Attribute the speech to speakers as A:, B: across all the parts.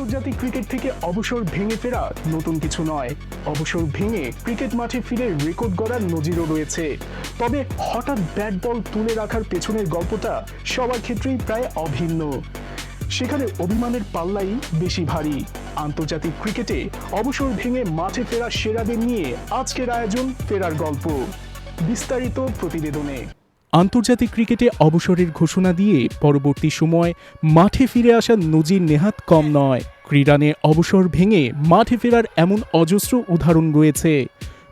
A: আন্তর্জাতিক ক্রিকেট থেকে অবসর ভেঙে ফেরা নতুন কিছু নয়। অবসর ভেঙে ক্রিকেট মাঠে ফিরে রেকর্ড গড়ার নজিরও রয়েছে। তবে হঠাৎ ব্যাট বল তুলে রাখার পেছনের গল্পটা সবার ক্ষেত্রেই প্রায় অভিন্ন। সেখানে অভিমানের পাল্লাই বেশি ভারী। আন্তর্জাতিক ক্রিকেটে অবসর ভেঙে মাঠে ফেরা সেরাদের নিয়ে আজকের আয়োজন ফেরার গল্প। বিস্তারিত প্রতিবেদনে। আন্তর্জাতিক ক্রিকেটে অবসরের ঘোষণা দিয়ে পরবর্তী সময় মাঠে ফিরে আসার নজির নেহাত কম নয়। ক্রীড়ানে অবসর ভেঙে মাঠে ফেরার এমন অজস্র উদাহরণ রয়েছে।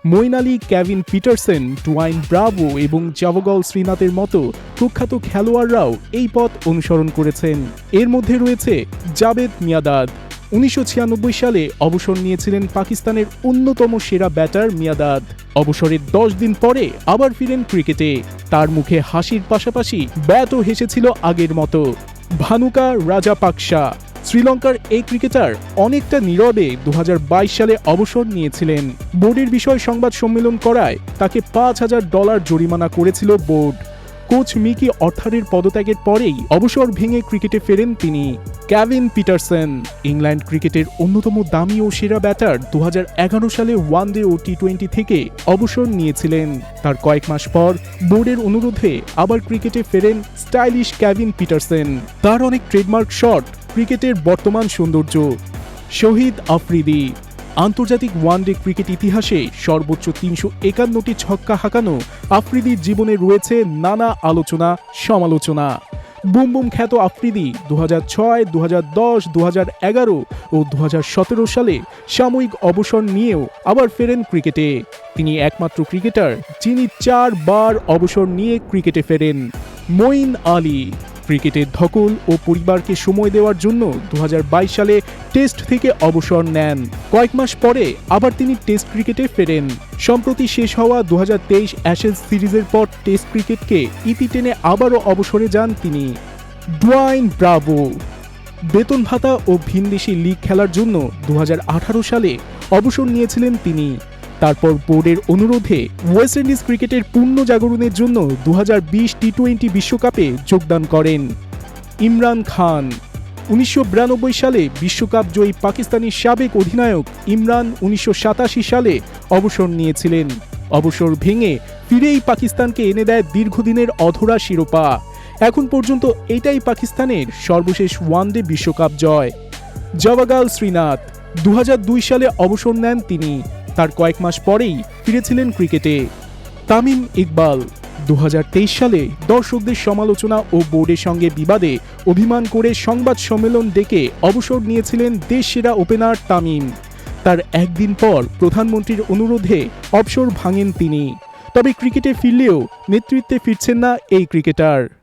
A: Moeen Ali, Kevin Pietersen, Dwayne Bravo এবং জাভগল শ্রীনাথের মতো প্রখ্যাত খেলোয়াড়রাও এই পথ অনুসরণ করেছেন। এর মধ্যে রয়েছে জাবেদ মিয়াদাদ উনিশশো ছিয়ানব্বই সালে অবসর নিয়েছিলেন পাকিস্তানের অন্যতম সেরা ব্যাটার মিয়াদাদ অবসরের দশ দিন পরে আবার ফিরেন ক্রিকেটে। তার মুখে হাসির পাশাপাশি ব্যাটও হেসেছিল আগের মতো। ভানুকা রাজা রাজাপাকসা শ্রীলঙ্কার এই ক্রিকেটার অনেকটা নীরবে দু হাজার বাইশ সালে অবসর নিয়েছিলেন। বোর্ডের বিষয় সংবাদ সম্মেলন করায় তাকে পাঁচ হাজার ডলার জরিমানা করেছিল বোর্ড। কোচ মিকি অর্থারের পদত্যাগের পরেই অবসর ভেঙে ক্রিকেটে ফেরেন তিনি। ক্যাভিন পিটারসন, ইংল্যান্ড ক্রিকেটের অন্যতম দামি ও সেরা ব্যাটার দু হাজার এগারো সালে ওয়ান ওয়ানডে ও টি টোয়েন্টি থেকে অবসর নিয়েছিলেন। তার কয়েক মাস পর বোর্ডের অনুরোধে আবার ক্রিকেটে ফেরেন স্টাইলিশ ক্যাভিন পিটারসন। তার অনেক ট্রেডমার্ক শট ক্রিকেটের বর্তমান সৌন্দর্য। শহীদ আফ্রিদি আন্তর্জাতিক ওয়ানডে ক্রিকেট ইতিহাসে সর্বোচ্চ তিনশো একান্নটি ছক্কা হাঁকানো আফ্রিদির জীবনে রয়েছে নানা আলোচনা, সমালোচনা। বুম বুম খ্যাত আফ্রিদি দু হাজার ছয় দু হাজার দশ দু হাজার এগারো ও দু হাজার সতেরো সালে সাময়িক অবসর নিয়েও আবার ফেরেন ক্রিকেটে। তিনি একমাত্র ক্রিকেটার, যিনি চারবার অবসর নিয়ে ক্রিকেটে ফেরেন। মঈন আলী। ক্রিকেটের ধকল ও পরিবারকে সময় দেওয়ার জন্য দু হাজার বাইশ সালে টেস্ট থেকে অবসর নেন। কয়েক মাস পরে আবার তিনি টেস্ট ক্রিকেটে ফেরেন। সম্প্রতি শেষ হওয়া দু অ্যাশেজ সিরিজের পর টেস্ট ক্রিকেটকে ইতি টেনে আবারও অবসরে যান তিনি। Dwayne Bravo. বেতন ভাতা ও ভিনদেশি লিগ খেলার জন্য দু হাজার আঠারো সালে অবসর নিয়েছিলেন তিনি। তারপর বোর্ডের অনুরোধে ওয়েস্ট ইন্ডিজ ক্রিকেটের পূর্ণ জাগরণের জন্য দু টি টোয়েন্টি বিশ্বকাপে যোগদান করেন ইমরান খান। উনিশশো বিরানব্বই সালে বিশ্বকাপ জয়ী পাকিস্তানি সাবেক অধিনায়ক ইমরান উনিশশো সাতাশি সালে অবসর নিয়েছিলেন। অবসর ভেঙে ফিরেই পাকিস্তানকে এনে দেয় দীর্ঘদিনের অধরা শিরোপা। এখন পর্যন্ত এটাই পাকিস্তানের সর্বশেষ ওয়ানডে বিশ্বকাপ জয়। জওয়াগাল শ্রীনাথ দু হাজার দুই সালে অবসর নেন তিনি। তার কয়েক মাস পরেই ফিরেছিলেন ক্রিকেটে। তামিম ইকবাল দু হাজার তেইশ সালে দর্শকদের সমালোচনা ও বোর্ডের সঙ্গে বিবাদে অভিমান করে সংবাদ সম্মেলন ডেকে অবসর নিয়েছিলেন দেশ সেরা ওপেনার তামিম। তার একদিন পর প্রধানমন্ত্রীর অনুরোধে অবসর ভাঙেন তিনি। তবে ক্রিকেটে ফিরলেও নেতৃত্বে ফিরছেন না এই ক্রিকেটার।